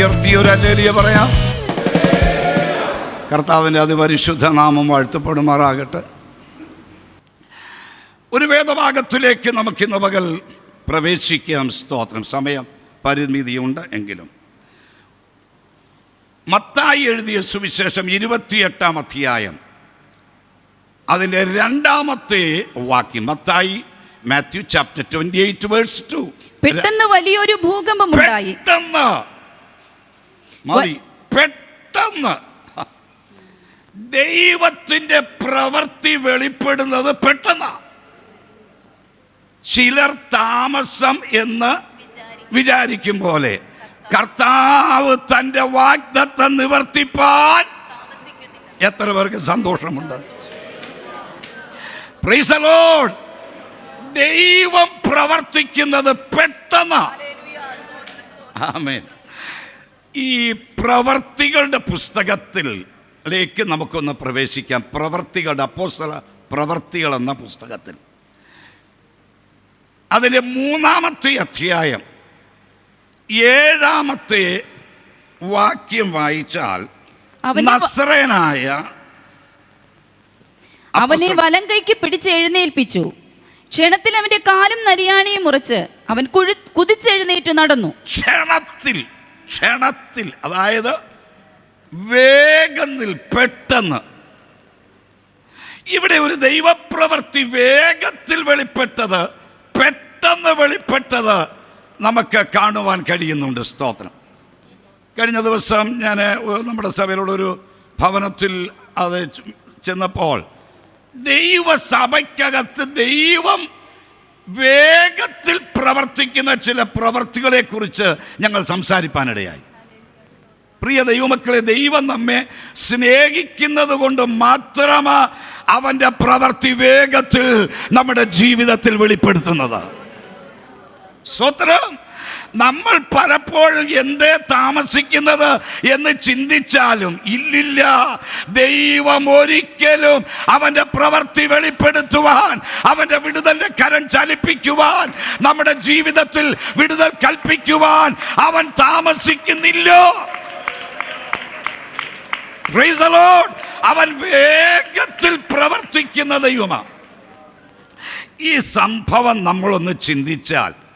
ഉയർത്തി ഒരു അല്ലേലിയ പറയാം. കർത്താവിന്റെ അതിപരിശുദ്ധ നാമം വാഴ്ത്തപ്പെടുമാറാകട്ടെ. ഒരു വേദഭാഗത്തിലേക്ക് നമുക്ക് ഇന്ന് പകൽ പ്രവേശിക്കാം സ്തോത്രം. സമയം പരിമിതിയുണ്ട് എങ്കിലും. മത്തായി എഴുതിയ സുവിശേഷം ഇരുപത്തിയെട്ടാം അധ്യായം. അതിന്റെ രണ്ടാമത്തെ വാക്യം. Mathai Matthew chapter twenty eight verse two പെട്ടെന്ന് വലിയൊരു ഭൂകമ്പം ഉണ്ടായി പെട്ടെന്ന് മതി. പെട്ടെന്ന്. ദൈവത്തിന്റെ പ്രവൃത്തി വെളിപ്പെടുന്നത് പെട്ടെന്ന്. ചിലർ താമസം എന്ന് വിചാരിക്കും. പോലെ. കർത്താവ് തന്റെ വാഗ്ദത്തം നിവർത്തിപ്പാൻ എത്ര പേർക്ക് സന്തോഷമുണ്ട്? Praise the Lord. ദൈവം പ്രവർത്തിക്കുന്നത് പെട്ടെന്ന്. ആമേൻ. ഈ പ്രവർത്തികളുടെ പുസ്തകത്തിലേക്ക് നമുക്കൊന്ന് പ്രവേശിക്കാം. പ്രവർത്തികളുടെ അപ്പോസ്തല പ്രവർത്തികൾ എന്ന പുസ്തകത്തിൽ. അതിലെ മൂന്നാമത്തെ അധ്യായം ഏഴാമത്തെ വാക്യം വായിച്ചാൽ നസ്രനായ അവനെ വലം കൈക്ക് പിടിച്ച് എഴുന്നേൽപ്പിച്ചു. ക്ഷണത്തിൽ അവന്റെ കാലും നരിയാണിയും മുറിച്ച് അവൻ കുഴി കുതിച്ചെഴുന്നേറ്റ് നടന്നു. ക്ഷണത്തിൽ ക്ഷണത്തിൽ അതായത് വേഗത്തിൽ പെട്ടെന്ന്. ഇവിടെ ഒരു ദൈവപ്രവൃത്തി വേഗത്തിൽ വെളിപ്പെട്ടത് പെട്ടെന്ന് വെളിപ്പെട്ടത് നമുക്ക് കാണുവാൻ കഴിയുന്നുണ്ട്. സ്തോത്രം. കഴിഞ്ഞ ദിവസം ഞാൻ നമ്മുടെ സഭയിലുള്ളൊരു ഭവനത്തിൽ അത് ചെന്നപ്പോൾ ദൈവസഭയ്ക്കകത്ത് ദൈവം വേഗത്തിൽ പ്രവർത്തിക്കുന്ന ചില പ്രവർത്തികളെക്കുറിച്ച് ഞങ്ങൾ സംസാരിപ്പാനിടയായി. പ്രിയ ദൈവമക്കളെ ദൈവം നമ്മെ സ്നേഹിക്കുന്നത് കൊണ്ട് മാത്രമാ അവന്റെ പ്രവർത്തി വേഗത്തിൽ നമ്മുടെ ജീവിതത്തിൽ വെളിപ്പെടുത്തുന്നത്. സ്വത്രം നമ്മൾ പലപ്പോഴും എന്തേ താമസിക്കുന്നത് എന്ന് ചിന്തിച്ചാലും ഇല്ലില്ല. ദൈവം ഒരിക്കലും അവന്റെ പ്രവൃത്തി വെളിപ്പെടുത്തുവാൻ അവന്റെ വിടുതലിന്റെ കരം ചലിപ്പിക്കുവാൻ നമ്മുടെ ജീവിതത്തിൽ വിടുതൽ കൽപ്പിക്കുവാൻ അവൻ താമസിക്കുന്നില്ല. അവൻ വേഗത്തിൽ പ്രവർത്തിക്കുന്ന ദൈവമാണ് ഈ സംഭവം നമ്മളൊന്ന് ചിന്തിച്ചാൽ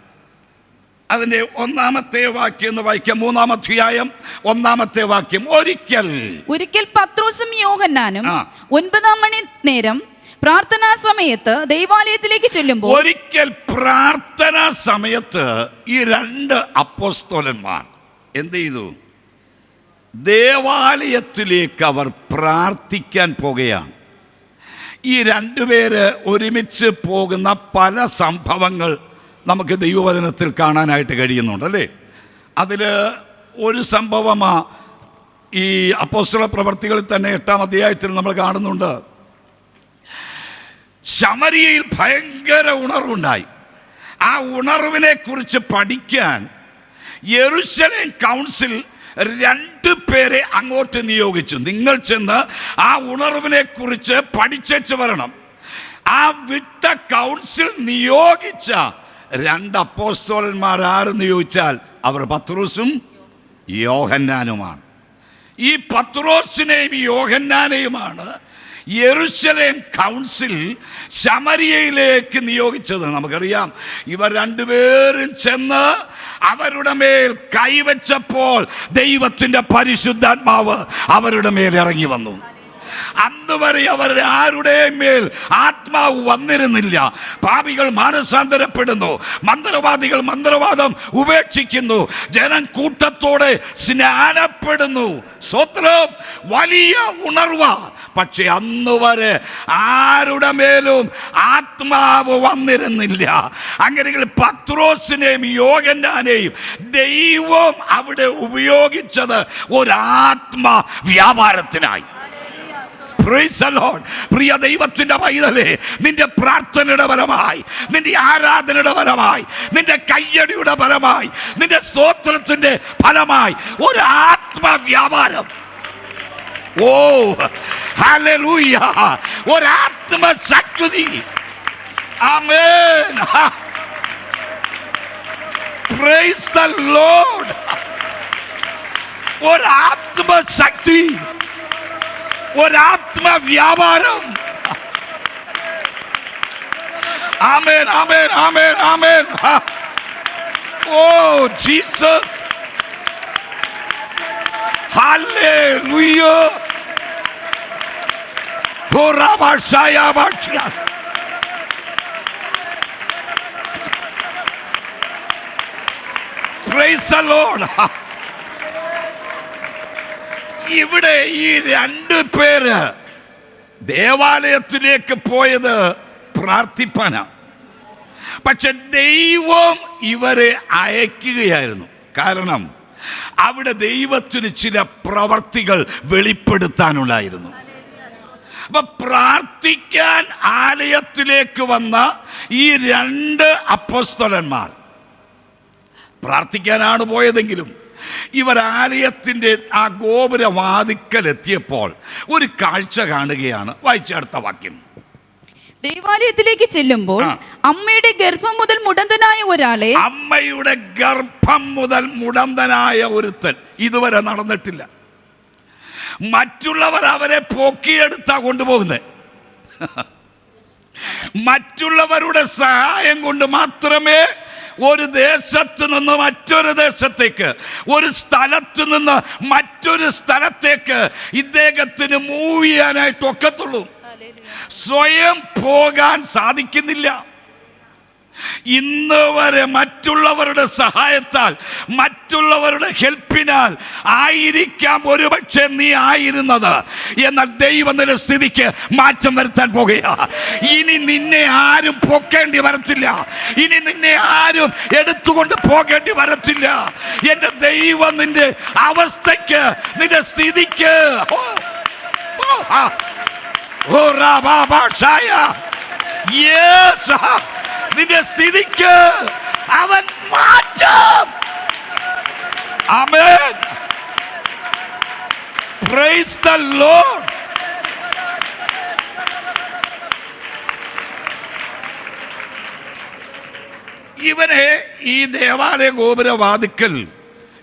അതിന്റെ ഒന്നാമത്തെ വാക്യം എന്ന് വായിക്കാം. മൂന്നാം അധ്യായം ഒന്നാമത്തെ വാക്യം. ഒരിക്കൽ. ഒരിക്കൽ പത്രോസും യോഹന്നാനും. ഒൻപതാം മണി നേരം പ്രാർത്ഥനാ സമയത്ത് ദൈവാലയത്തിലേക്ക് ചെല്ലുമ്പോൾ ഒരിക്കൽ പ്രാർത്ഥനാ സമയത്ത് ഈ രണ്ട് അപ്പോസ്തോലന്മാർ എന്ത് ചെയ്തു? ദേവാലയത്തിലേക്ക് അവർ പ്രാർത്ഥിക്കാൻ പോകുകയാണ്. ഈ രണ്ടുപേര് ഒരുമിച്ച് പോകുന്ന പല സംഭവങ്ങൾ നമുക്ക് ദൈവവചനത്തിൽ കാണാനായിട്ട് കഴിയുന്നുണ്ട് അല്ലേ? അതിൽ ഒരു സംഭവമാ ഈ അപ്പോസ്തല പ്രവർത്തികളിൽ തന്നെ എട്ടാം അധ്യായത്തിൽ നമ്മൾ കാണുന്നുണ്ട്. ശമരിയയിൽ ഭയങ്കര ഉണർവുണ്ടായി. ആ ഉണർവിനെ കുറിച്ച് പഠിക്കാൻ യെറുസലേം കൗൺസിൽ രണ്ട് പേരെ അങ്ങോട്ട് നിയോഗിച്ചു. നിങ്ങൾ ചെന്ന് ആ ഉണർവിനെ കുറിച്ച് പഠിച്ചു വരണം. ആ വിട്ട കൗൺസിൽ നിയോഗിച്ച രണ്ട് അപ്പോസ്തോലന്മാർ ആരെന്ന് ചോദിച്ചാൽ അവർ പത്രോസും യോഹന്നാനുമാണ്. ഈ പത്രോസിനെയും യോഹന്നാനെയുമാണ് യെറുസലേം കൗൺസിൽ ശമരിയയിലേക്ക് നിയോഗിച്ചത്. നമുക്കറിയാം ഇവർ രണ്ടുപേരും ചെന്ന് അവരുടെ മേൽ കൈവച്ചപ്പോൾ ദൈവത്തിന്റെ പരിശുദ്ധാത്മാവ് അവരുടെ മേൽ ഇറങ്ങി വന്നു. അന്ന് വരെ അവരുടെ ആരുടെയും മേൽ ആത്മാവ് വന്നിരുന്നില്ല. പാപികൾ മാനസാന്തരപ്പെടുന്നു. മന്ത്രവാദികൾ മന്ത്രവാദം ഉപേക്ഷിക്കുന്നു. ജനം കൂട്ടത്തോടെ സ്നാനപ്പെടുന്നു. സ്വത്രം വലിയ ഉണർവ പക്ഷെ അന്ന് വരെ ആരുടെ മേലും ആത്മാവ് വന്നിരുന്നില്ല. അങ്ങനെയെങ്കിൽ പത്രോസിനെയും യോഗനാനെയും ദൈവം അവിടെ ഉപയോഗിച്ചത് ഒരാത്മ വ്യാപാരത്തിനായി. പ്രിയ ദൈവത്തിന്റെ പൈതലേ നിന്റെ പ്രാർത്ഥനയുടെ ഫലമായി നിന്റെ ആരാധനയുടെ ഫലമായി നിന്റെ കയ്യടിയുടെ ഫലമായി നിന്റെ സ്തോത്രത്തിന്റെ ഫലമായി ഒരു ആത്മവ്യാപാരം. ഓ ഹലൂയ ഒരാത്മശക്തി ഒരാത്മശക്തി ഒരാത്മവ്യാപാരം. ആമേൻ ആമേൻ ആമേൻ ആമേൻ. ഹാ. ഓ ജീസസ്. ഹല്ലേലൂയ ഹോറാബാഷായ ബാഷിയ Praise the Lord. ഇവിടെ ഈ രണ്ട് പേര് ദേവാലയത്തിലേക്ക് പോയത് പ്രാർത്ഥിപ്പാനാണ് പക്ഷെ ദൈവം ഇവരെ അയക്കുകയായിരുന്നു. കാരണം അവിടെ ദൈവത്തിന് ചില പ്രവർത്തികൾ വെളിപ്പെടുത്താനുള്ളായിരുന്നു. അപ്പൊ പ്രാർത്ഥിക്കാൻ ആലയത്തിലേക്ക് വന്ന ഈ രണ്ട് അപ്പസ്തലന്മാർ പ്രാർത്ഥിക്കാനാണ് പോയതെങ്കിലും ഇവർ ആലയത്തിന്റെ ആ ഗോപുരവാതിക്കൽ എത്തിയപ്പോൾ ഒരു കാഴ്ച കാണുകയാണ്. വായിച്ചെടുത്ത വാക്യം. ദേവാലയത്തിലേക്ക് ചെല്ലുമ്പോൾ അമ്മയുടെ ഗർഭം മുതൽ മുടന്തനായ ഒരാളെ അമ്മയുടെ ഗർഭം മുതൽ മുടന്തനായ ഒരുത്തൻ ഇതുവരെ നടന്നിട്ടില്ല. മറ്റുള്ളവർ അവരെ പൊക്കിയെടുത്താ കൊണ്ടുപോകുന്നത് മറ്റുള്ളവരുടെ സഹായം കൊണ്ട് മാത്രമേ ഒരു ദേശത്ത് നിന്ന് മറ്റൊരു ദേശത്തേക്ക് ഒരു സ്ഥലത്ത് നിന്ന് മറ്റൊരു സ്ഥലത്തേക്ക് ഇദ്ദേഹത്തിന് മൂവ് ചെയ്യാനായിട്ട് ഒക്കത്തുള്ളൂ സ്വയം പോകാൻ സാധിക്കുന്നില്ല. ഇന്ന് വരെ മറ്റുള്ളവരുടെ സഹായത്താൽ മറ്റുള്ളവരുടെ ഹെൽപ്പിനാൽ ആയിരിക്കാം ഒരുപക്ഷെ നീ ആയിരുന്നത്. എന്നാൽ ദൈവം സ്ഥിതിക്ക് മാറ്റം വരുത്താൻ പോകുക. ഇനി നിന്നെ ആരും പൊക്കേണ്ടി വരത്തില്ല. ഇനി നിന്നെ ആരും എടുത്തുകൊണ്ട് പോകേണ്ടി വരത്തില്ല. എന്റെ ദൈവം നിന്റെ അവസ്ഥയ്ക്ക് നിന്റെ സ്ഥിതിക്ക്. ഓ, ഓ, റാ, ബാ, ഷായ. Yes. നിന്റെ സ്ഥിതിക്ക് അവൻ മാറ്റം. അമേൻ പ്രൈസ് ദ ലോർഡ് ഇവനെ ഈ ദേവാലയ ഗോപുരവാതിക്കൽ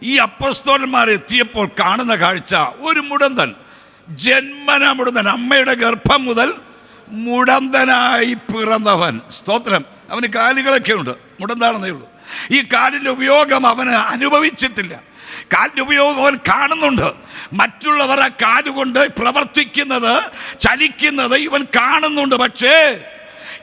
ഈ അപ്പസ്തോലന്മാർ എത്തിയപ്പോൾ കാണുന്ന കാഴ്ച ഒരു മുടന്തൻ ജന്മന മുടന്തൻ അമ്മയുടെ ഗർഭം മുതൽ മുടന്തനായി പിറന്നവൻ. സ്തോത്രം. അവന് കാലുകളൊക്കെ ഉണ്ട്. മുടന്താണെന്നേ ഉള്ളൂ. ഈ കാലിന്റെ ഉപയോഗം അവന് അനുഭവിച്ചിട്ടില്ല. കാലിന്റെ ഉപയോഗം അവൻ കാണുന്നുണ്ട്. മറ്റുള്ളവർ ആ കാലുകൊണ്ട് പ്രവർത്തിക്കുന്നത് ചലിക്കുന്നത് ഇവൻ കാണുന്നുണ്ട്. പക്ഷേ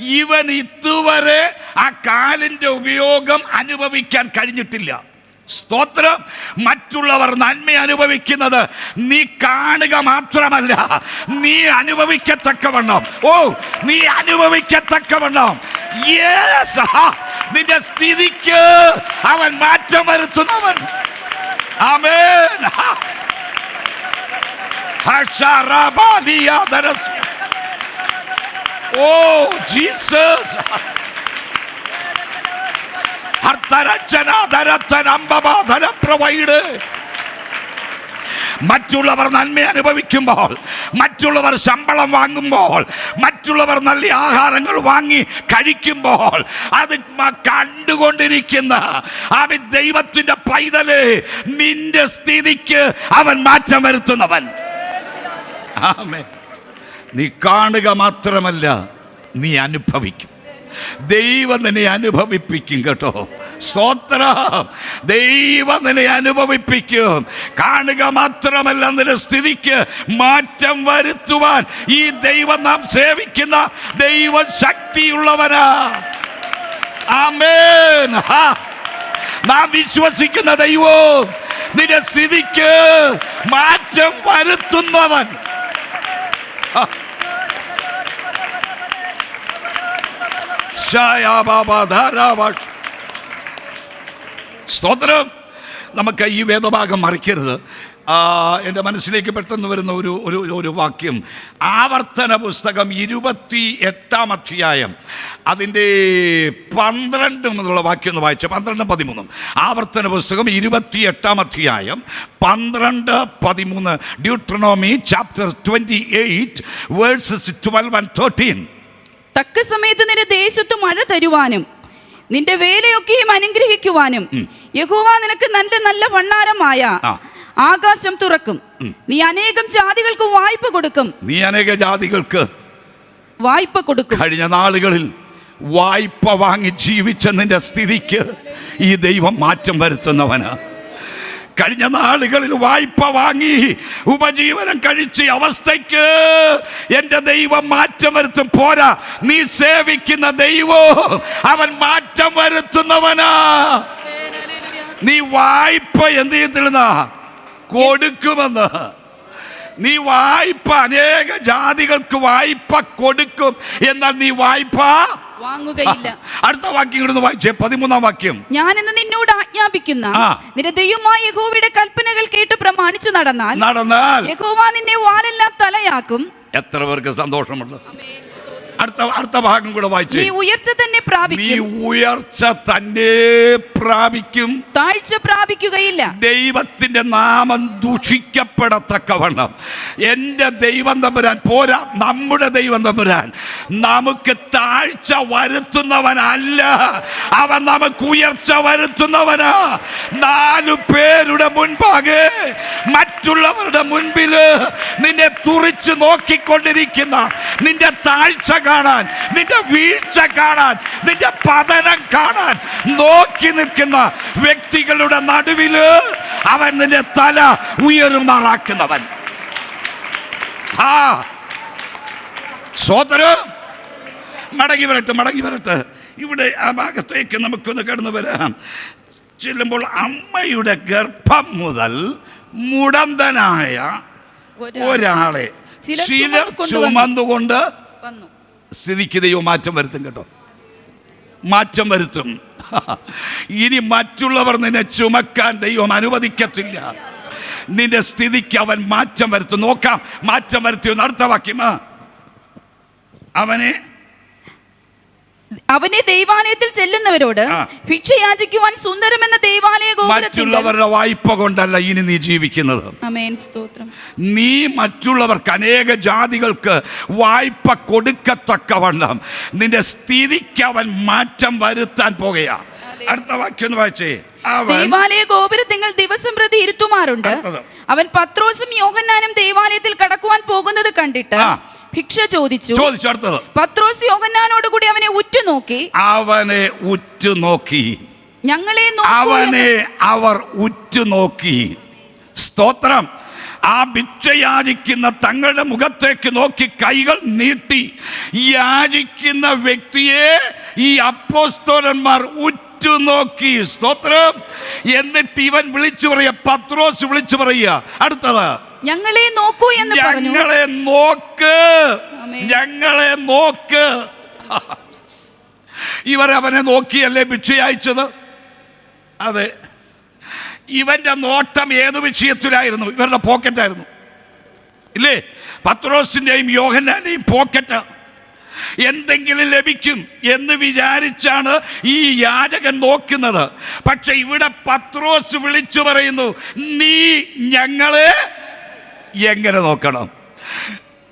ഇവൻ ഇതുവരെ ആ കാലിന്റെ ഉപയോഗം അനുഭവിക്കാൻ കഴിഞ്ഞിട്ടില്ല. സ്തോത്രം. മറ്റുള്ളവർ നന്മ അനുഭവിക്കുന്നത് നീ കാണുക മാത്രമല്ല നീ അനുഭവിക്കത്തക്കവണ്ണം. ഓ നീ അനുഭവിക്കത്തക്കവണ്ണം. നിന്റെ സ്ഥിതിക്ക് അവൻ മാറ്റം വരുത്തുന്നവൻ ആമേൻ. ഓ ജീസസ്. അർത്തരച്ചനാധരത്തനമ്പമാധരപ്രവൈഡ് മറ്റുള്ളവർ നന്മ അനുഭവിക്കുമ്പോൾ മറ്റുള്ളവർ ശമ്പളം വാങ്ങുമ്പോൾ മറ്റുള്ളവർ നല്ല ആഹാരങ്ങൾ വാങ്ങി കഴിക്കുമ്പോൾ അത് കണ്ടുകൊണ്ടിരിക്കുന്ന അവൻ ദൈവത്തിന്റെ പൈതൽ നിന്റെ സ്ഥിതിക്ക് അവൻ മാറ്റം വരുത്തുന്നവൻ. നീ കാണുക മാത്രമല്ല നീ അനുഭവിക്കും. ദൈവം നിന്നെ അനുഭവിപ്പിക്കും കേട്ടോ. സ്തോത്രം. ദൈവം നിന്നെ അനുഭവിപ്പിക്കും. കാണുക മാത്രമല്ല നിന്റെ സ്ഥിതിക്ക് മാറ്റം വരുത്തുവാൻ ഈ ദൈവം നാം സേവിക്കുന്ന ദൈവ ശക്തിയുള്ളവനാ ആമേൻ. നാം വിശ്വസിക്കുന്ന ദൈവോ നിന്റെ സ്ഥിതിക്ക് മാറ്റം വരുത്തുന്നവൻ. സ്തോത്രം. നമുക്ക് ഈ വേദഭാഗം മറിക്കരുത്. എന്റെ മനസ്സിലേക്ക് പെട്ടെന്ന് വരുന്ന ഒരു ഒരു ഒരു വാക്യം. ആവർത്തന പുസ്തകം ഇരുപത്തി എട്ടാം അധ്യായം. അതിന്റെ പന്ത്രണ്ട് മുതലുള്ള വാക്യം ഒന്ന് വായിച്ചു. പന്ത്രണ്ടും പതിമൂന്നും. ആവർത്തന പുസ്തകം ഇരുപത്തി എട്ടാം അധ്യായം. പന്ത്രണ്ട് പതിമൂന്ന്. Deuteronomy chapter twenty eight verses twelve and thirteen തക്ക സമയത്ത് നിന്റെ ദേശത്ത് മഴ തരുവാനും നിന്റെ വേലയൊക്കെയും അനുഗ്രഹിക്കുവാനും യഹോവ നിനക്ക് നല്ല നല്ല ഭണ്ണാരമായ ആകാശം തുറക്കും. നീ അനേകം ജാതികൾക്ക് വായ്പ കൊടുക്കും. നീ അനേക ജാതികൾക്ക് വായ്പ കൊടുക്കും. കഴിഞ്ഞ നാളുകളിൽ വായ്പ വാങ്ങി ജീവിച്ച നിന്റെ സ്ഥിതിക്ക് ഈ ദൈവം മാറ്റം വരുത്തുന്നവന്. കഴിഞ്ഞ നാളുകളിൽ വായ്പ വാങ്ങി ഉപജീവനം കഴിച്ച അവസ്ഥയ്ക്ക് എന്റെ ദൈവം മാറ്റം വരുത്തും. പോരാ നീ സേവിക്കുന്ന ദൈവോ അവൻ മാറ്റം വരുത്തുന്നവനാ. നീ വായ്പ എന്ത് ചെയ്തിരുന്ന കൊടുക്കുമെന്ന്. നീ വായ്പ അനേക ജാതികൾക്ക് വായ്പ കൊടുക്കും. എന്നാൽ നീ വായ്പ വാങ്ങുകയില്ല. അടുത്ത വാക്യം ഇവിടുന്ന് വായിച്ചേ പതിമൂന്നാം വാക്യം. ഞാൻ ഇന്ന് നിന്നോട് ആജ്ഞാപിക്കുന്ന. നിന്റെ ദൈവമായ യഹോവയുടെ കൽപ്പനകൾ കേട്ട് പ്രമാണിച്ചു നടന്നാൽ നടന്നാൽ യഹോവ നിന്നെ വാലെല്ലാം തലയാക്കും. എത്ര പേർക്ക് സന്തോഷമുണ്ട്. അടുത്ത അടുത്ത ഭാഗം കൂടെ വായിച്ചേ. നീ ഉയർച്ച തന്നെ പ്രാപിക്കും. നീ ഉയർച്ച തന്നെ പ്രാപിക്കും. താഴ്ച പ്രാപിക്കുകയില്ല. ദൈവത്തിന്റെ നാമം ദൂഷിക്കപ്പെടത്തക്കവണ്ണം. എന്റെ ദൈവം തമ്പുരാൻ പോരാ നമ്മുടെ ദൈവം തമ്പുരാൻ. നമുക്ക് താഴ്ച വരുത്തുന്നവനല്ല. അവൻ നമുക്ക് ഉയർച്ച വരുത്തുന്നവനാ. നാലു പേരുടെ മുൻപാകെ മറ്റുള്ളവരുടെ മുൻപിൽ നിന്നെ തുറിച്ചു നോക്കിക്കൊണ്ടിരിക്കുന്ന നിന്റെ താഴ്ച കാണാൻ നിന്റെ വീഴ്ച കാണാൻ നിന്റെ പതനം കാണാൻ നോക്കി നിൽക്കുന്ന വ്യക്തികളുടെ നടുവിൽ അവൻ നിന്റെ തല ഉയരുമാറാക്കുന്നവൻ. സോദരം മടങ്ങി വരട്ടെ മടങ്ങി വരട്ടെ. ഇവിടെ ആ ഭാഗത്തേക്ക് നമുക്കൊന്ന് കടന്നു വരാം. ചെല്ലുമ്പോൾ അമ്മയുടെ ഗർഭം മുതൽ മുടന്തനായ ഒരാളെ. ചിലർ ചുമന്നുകൊണ്ട് വന്നു. സ്ഥിതിക്ക് ദൈവം മാറ്റം വരുത്തും കേട്ടോ. മാറ്റം വരുത്തും. ഇനി മറ്റുള്ളവർ നിന്നെ ചുമക്കാൻ ദൈവം അനുവദിക്കത്തില്ല. നിന്റെ സ്ഥിതിക്ക് അവൻ മാറ്റം വരുത്തും. നോക്കാം മാറ്റം വരുത്തിയോ അടുത്ത വാക്യം. അവനെ അവനെ ദൈവാലയത്തിൽ ചെല്ലുന്നവരോട്. ഭിക്ഷ യാചിക്കുവാൻ സുന്ദരം എന്ന ദൈവാലയ മറ്റുള്ളവരുടെ വായ്പ കൊണ്ടല്ല ഇനി നീ ജീവിക്കുന്നത്. നീ മറ്റുള്ളവർക്ക് അനേക ജാതികൾക്ക് വായ്പ കൊടുക്കത്തക്കവണ്ണം നിന്റെ സ്ഥിതിക്ക് അവൻ മാറ്റം വരുത്താൻ പോകയാ അടുത്ത വാക്യം വായിച്ചേ. ദേവാലയ ഗോപുരത്തിങ്ങൾ ദിവസം പ്രതി ഇരുത്തുമാറുണ്ട്. അവൻ പത്രോസും യോഹന്നാനും ദൈവാലയത്തിൽ കടക്കുവാൻ പോകുന്നത് കണ്ടിട്ട്. ഭിക്ഷ ചോദിച്ചു. ചോദിച്ചു അടുത്തത്. പത്രോസ് യോഹന്നാനോട് കൂടി അവനെ ഉറ്റുനോക്കി. അവനെ ഉറ്റുനോക്കി. ഞങ്ങളെ അവനെ അവർ ഉറ്റുനോക്കി. സ്തോത്രം. ആ ഭിക്ഷ യാചിക്കുന്ന തങ്ങളുടെ മുഖത്തേക്ക് നോക്കി കൈകൾ നീട്ടി. യാചിക്കുന്ന വ്യക്തിയെ ഈ അപ്പോസ്തോലന്മാർ ഉറ്റുനോക്കി. സ്തോത്രം. എന്നിട്ട് ഇവൻ വിളിച്ചു പറയുക പത്രോസ് വിളിച്ചു പറയുക. അടുത്തത്. ഞങ്ങളെ നോക്കൂ എന്ന് പറഞ്ഞു. ഞങ്ങളെ നോക്ക്. ഞങ്ങളെ നോക്ക്. ഇവർ അവനെ നോക്കിയല്ലേ ഭിക്ഷ അയച്ചത്? അതെ. ഇവന്റെ നോട്ടം ഏത് വിഷയത്തിലായിരുന്നു? ഇവരുടെ പോക്കറ്റായിരുന്നു. ഇല്ലേ? പത്രോസിന്റെയും യോഹന്നാന്റെയും പോക്കറ്റ്. എന്തെങ്കിലും ലഭിക്കും എന്ന് വിചാരിച്ചാണ് ഈ യാചകൻ നോക്കുന്നത്. പക്ഷെ ഇവിടെ പത്രോസ് വിളിച്ചു പറയുന്നു നീ ഞങ്ങളെ എങ്ങനെ നോക്കണം?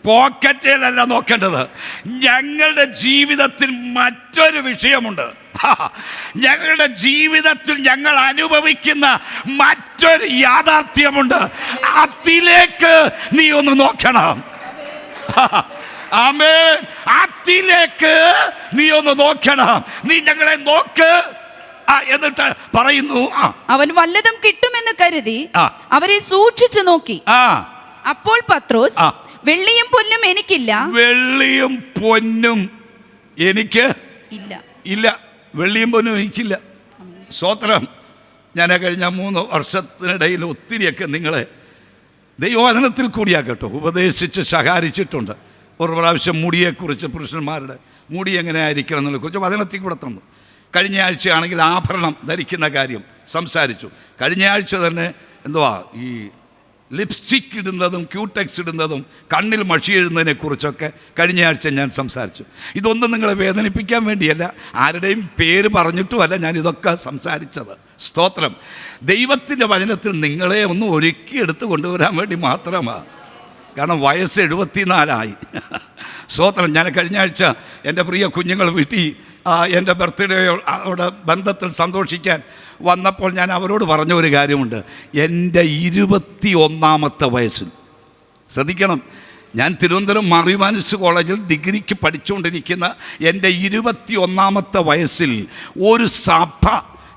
പോക്കറ്റിലല്ല നോക്കേണ്ടത്. ഞങ്ങളുടെ ജീവിതത്തിൽ മറ്റൊരു വിഷയമുണ്ട്. ഞങ്ങളുടെ ജീവിതത്തിൽ ഞങ്ങൾ അനുഭവിക്കുന്ന മറ്റൊരു യാഥാർത്ഥ്യമുണ്ട്. അതിലേക്ക് നീ ഒന്ന് നോക്കണം. ആമേ അതിലേക്ക് നീ ഒന്ന് നോക്കണം. നീ ഞങ്ങളെ നോക്ക്. എന്നിട്ട് പറയുന്നു അവൻ വല്ലതും കിട്ടുമെന്ന് കരുതി അവരെ സൂക്ഷിച്ചു നോക്കി. ആ. അപ്പോൾ പത്രോസ് വെള്ളിയും പൊന്നും എനിക്കില്ല. വെള്ളിയും പൊന്നും എനിക്ക് ഇല്ല. ഇല്ല. വെള്ളിയും പൊന്നും എനിക്കില്ല. സ്വത്രം ഞാൻ കഴിഞ്ഞ മൂന്ന് വർഷത്തിനിടയിൽ ഒത്തിരിയൊക്കെ നിങ്ങളെ ദൈവവചനത്തിൽ കൂടിയാ കേട്ടോ ഉപദേശിച്ച് ശകാരിച്ചിട്ടുണ്ട്. ഒരു പ്രാവശ്യം മുടിയെക്കുറിച്ച് പുരുഷന്മാരുടെ മുടി എങ്ങനെ ആയിരിക്കണം എന്നതിനെക്കുറിച്ച് വചനത്തിൽ കൂടെ തന്നു. കഴിഞ്ഞ ആഴ്ചയാണെങ്കിൽ ആഭരണം ധരിക്കുന്ന കാര്യം സംസാരിച്ചു. കഴിഞ്ഞ ആഴ്ച തന്നെ എന്തുവാ ഈ ലിപ്സ്റ്റിക് ഇടുന്നതും ക്യൂടെക്സ് ഇടുന്നതും കണ്ണിൽ മഷി എഴുന്നതിനെക്കുറിച്ചൊക്കെ കഴിഞ്ഞ ആഴ്ച ഞാൻ സംസാരിച്ചു. ഇതൊന്നും നിങ്ങളെ വേദനിപ്പിക്കാൻ വേണ്ടിയല്ല. ആരുടെയും പേര് പറഞ്ഞിട്ടുമല്ല ഞാൻ ഇതൊക്കെ സംസാരിച്ചത്. സ്തോത്രം. ദൈവത്തിന്റെ വചനത്തിൽ നിങ്ങളെ ഒന്ന് ഒരുക്കി എടുത്ത് കൊണ്ടുവരാൻ വേണ്ടി മാത്രമാണ് കാരണം വയസ്സ് എഴുപത്തിനാലായി. സ്തോത്രം. ഞാൻ കഴിഞ്ഞ ആഴ്ച എന്റെ പ്രിയ കുഞ്ഞുങ്ങൾ വീട്ടിൽ എന്റെ ബർത്ത്ഡേ അവിടെ ബന്ധത്തിൽ സന്തോഷിക്കാൻ വന്നപ്പോൾ ഞാൻ അവരോട് പറഞ്ഞ ഒരു കാര്യമുണ്ട്. എന്റെ ഇരുപത്തി ഒന്നാമത്തെ വയസ്സിൽ. ശ്രദ്ധിക്കണം. ഞാൻ തിരുവനന്തപുരം മറിമാനുസ് കോളേജിൽ ഡിഗ്രിക്ക് പഠിച്ചുകൊണ്ടിരിക്കുന്ന എന്റെ ഇരുപത്തി ഒന്നാമത്തെ വയസ്സിൽ ഒരു സഭ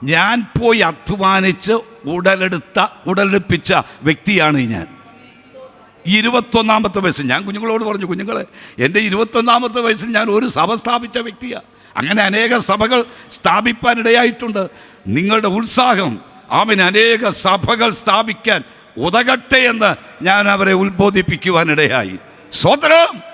ഞാൻ പോയി അധ്വാനിച്ച് ഉടലെടുത്ത ഉടലെടുപ്പിച്ച വ്യക്തിയാണ് ഞാൻ. ഇരുപത്തൊന്നാമത്തെ വയസ്സിൽ ഞാൻ കുഞ്ഞുങ്ങളോട് പറഞ്ഞു കുഞ്ഞുങ്ങളെ എന്റെ ഇരുപത്തൊന്നാമത്തെ വയസ്സിൽ ഞാൻ ഒരു സഭ സ്ഥാപിച്ച വ്യക്തിയാണ് അങ്ങനെ അനേക സഭകൾ സ്ഥാപിപ്പാനിടയായിട്ടുണ്ട്. നിങ്ങളുടെ ഉത്സാഹം ആമിന് അനേക സഭകൾ സ്ഥാപിക്കാൻ ഉതകട്ടെ എന്ന് ഞാൻ അവരെ ഉത്ബോധിപ്പിക്കുവാനിടയായി. സ്വതരം.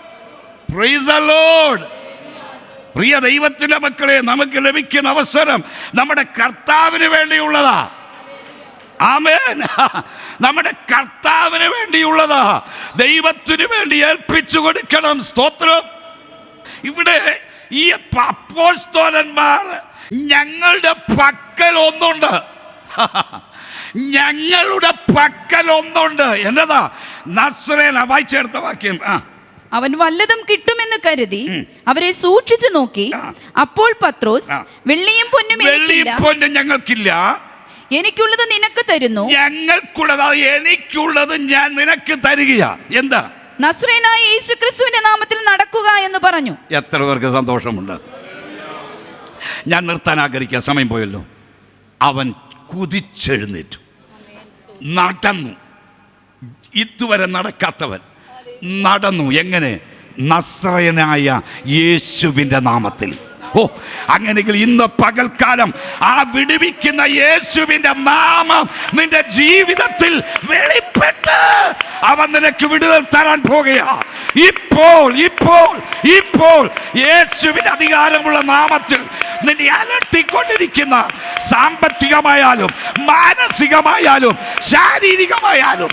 പ്രിയ ദൈവത്തിന്റെ മക്കളെ നമുക്ക് ലഭിക്കുന്ന അവസരം നമ്മുടെ കർത്താവിന് വേണ്ടിയുള്ളതാ. ആമേൻ. നമ്മുടെ കർത്താവിന് വേണ്ടിയുള്ളതാ. ദൈവത്തിന് വേണ്ടി ഏൽപ്പിച്ചു കൊടുക്കണം. സ്തോത്രം. ഇവിടെ ഈ അപ്പോസ്തോലന്മാർ ഞങ്ങളുടെ പക്കൽ ഒന്നുണ്ട്. ഞങ്ങളുടെ പക്കൽ ഒന്നുണ്ട്. എന്നതാ? നസ്രേന വായിച്ചെടുത്ത വാക്യം. ആ. അവൻ വല്ലതും കിട്ടുമെന്ന് കരുതി അവരെ സൂക്ഷിച്ചു നോക്കി. അപ്പോൾ പത്രോസ് വെള്ളിയും പൊന്നും വെള്ളിയും പൊന്നും പൊന്ന് ഞങ്ങൾക്കില്ല. എനിക്കുള്ളത് നിനക്ക് തരുന്നു. ഞങ്ങൾക്കുള്ളത് എനിക്കുള്ളത് ഞാൻ നിനക്ക് തരികയാ. എന്താ? നസ്രേനായ യേശുക്രിസ്തുവിന്റെ നാമത്തിൽ നടക്കുക എന്ന് പറഞ്ഞു. എത്ര പേർക്ക് സന്തോഷമുണ്ട്? ഞാൻ നിർത്താൻ ആഗ്രഹിക്കുക സമയം പോയല്ലോ. അവൻ കുതിച്ചെഴുന്നേറ്റു. നടന്നു. ഇതുവരെ നടക്കാത്തവൻ. നടന്നു. എങ്ങനെ? നസ്രയനായ യേശുവിന്റെ നാമത്തിൽ. ഓ അങ്ങനെയെങ്കിൽ ഇന്ന് പകൽക്കാലം ആ വിടുവിക്കുന്ന യേശുവിന്റെ നാമം നിന്റെ ജീവിതത്തിൽ വെളിപ്പെട്ട് അവൻ നിനക്ക് വിടുതൽ തരാൻ പോകുകയാ ഇപ്പോൾ ഇപ്പോൾ ഇപ്പോൾ യേശുവിന്റെ അധികാരമുള്ള നാമത്തിൽ നിന്നെ അലട്ടിക്കൊണ്ടിരിക്കുന്ന സാമ്പത്തികമായാലും മാനസികമായാലും ശാരീരികമായാലും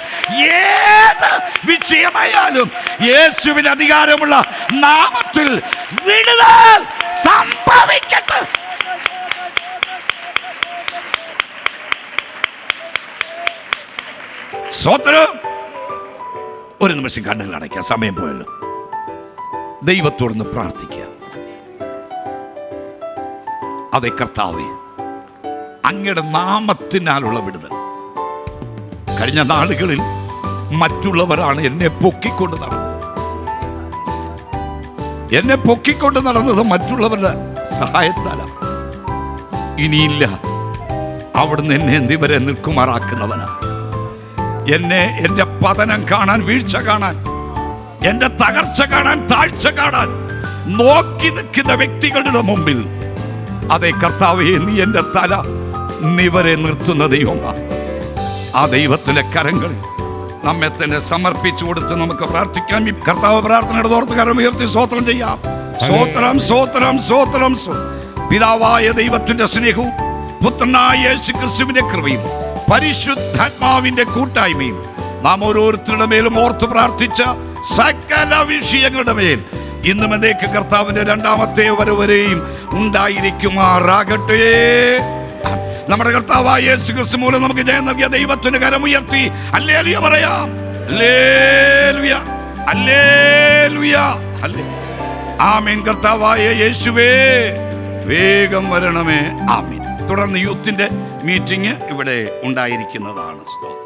ഏത് വിഷയമായാലും യേശുവിന് അധികാരമുള്ള നാമത്തിൽ വിടുതൽ സ്വതന്ത്രം ഒരു നിമിഷം കണ്ണുകൾ അടയ്ക്കാം സമയം പോയല്ലോ. ദൈവത്തോടൊന്ന് പ്രാർത്ഥിക്കുക അതെ കർത്താവേ അങ്ങയുടെ നാമത്തിനാലുള്ള വിടുതൽ. കഴിഞ്ഞ നാളുകളിൽ മറ്റുള്ളവരാണ് എന്നെ പൊക്കിക്കൊണ്ട് നടന്നത്. എന്നെ പൊക്കിക്കൊണ്ട് നടന്നത് മറ്റുള്ളവരുടെ സഹായത്താലാണ്. ഇനിയില്ല അവിടുന്ന് എന്നെ എന്തിവരെ നിൽക്കുമാറാക്കുന്നവനാ എന്നെ എന്റെ പതനം കാണാൻ വീഴ്ച കാണാൻ എന്റെ തകർച്ച കാണാൻ താഴ്ച കാണാൻ നോക്കി നിൽക്കുന്ന വ്യക്തികളുടെ മുമ്പിൽ അതേ കർത്താവേ നീ എന്റെ തല നിവരെ നിർത്തുന്ന ദൈവമാണ് ആ ദൈവത്തിലെ കരങ്ങളിൽ നമ്മെ തന്നെ സമർപ്പിച്ചു കൊടുത്ത് നമുക്ക് പ്രാർത്ഥിക്കാം. ഈ കർത്താവ് പ്രാർത്ഥനയുടെ തോർത്ത് കരം ഉയർത്തി സ്തോത്രം ചെയ്യാം. സ്തോത്രം സ്തോത്രം സ്തോത്രം. പിതാവായ ദൈവത്തിന്റെ സ്നേഹവും പുത്രനായ യേശു ക്രിസ്തുവിന്റെ കൃപയും പരിശുദ്ധാത്മാവിന്റെ കൂട്ടായ്മയും നാം ഓരോരുത്തരുടെ മേലും ഓർത്ത് പ്രാർത്ഥിച്ച സകല വിഷയങ്ങളുടെ മേൽ ഇന്നും എന്നേക്ക് കർത്താവിന്റെ രണ്ടാമത്തെ വരവരെയും ഉണ്ടായിരിക്കുമാറാകട്ടെ. നമ്മുടെ കർത്താവായ മൂലം നമുക്ക് ജയം നൽകിയ ദൈവത്തിന് കരമുയർത്തി അല്ലേലുയ പറയാം. അല്ലേലുയ അല്ലേലുയ അല്ലേ. ആമീൻ. കർത്താവായ യേശുവേ വേഗം വരണമേ. ആമീൻ. തുടർന്ന് യൂത്തിന്റെ മീറ്റിംഗ് ഇവിടെ ഉണ്ടായിരിക്കുന്നതാണ്. സ്തോത്രം